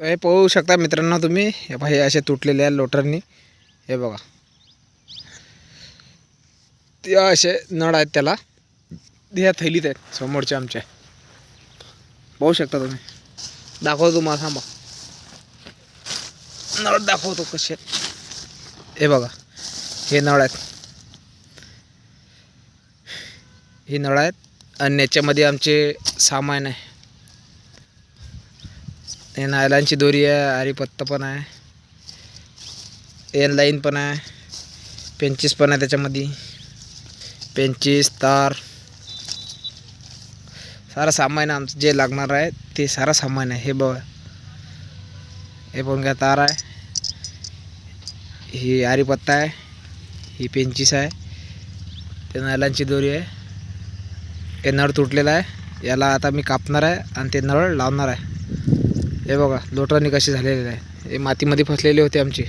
हे पाहू शकता मित्रांनो तुम्ही. हे पहा हे असे तुटलेले आहे लोटरनी. हे बघा. ते असे नळ आहेत त्याला. ह्या थैलीत आहेत समोरच्या आमच्या पाहू शकता तुम्ही. दाखवतो तुम्हाला थांबा. नळ दाखवतो कसे आहेत. हे बघा. हे नळ आहेत. हे नळ आहेत. आणि याच्यामध्ये आमचे सामान आहे. हे नायलांची दोरी आहे आरीपत्ता पण आहे. एन लाईन पण आहे. पेंचीस पण आहे त्याच्यामध्ये. पेंचीस तार. सारं सामान आहे आमचं जे लागणार आहे ते सारं सामान आहे. हे बघा. हे पण काय तार आहे. ही आरीपत्ता आहे. ही पेंचीस आहे. ते नायलांची दोरी आहे. हे नळ तुटलेला आहे. याला आता मी कापणार आहे आणि ते नळ लावणार आहे. हे बघा लोटरांनी कशी झालेली आहे. हे मातीमध्ये फसलेले होते आमचे.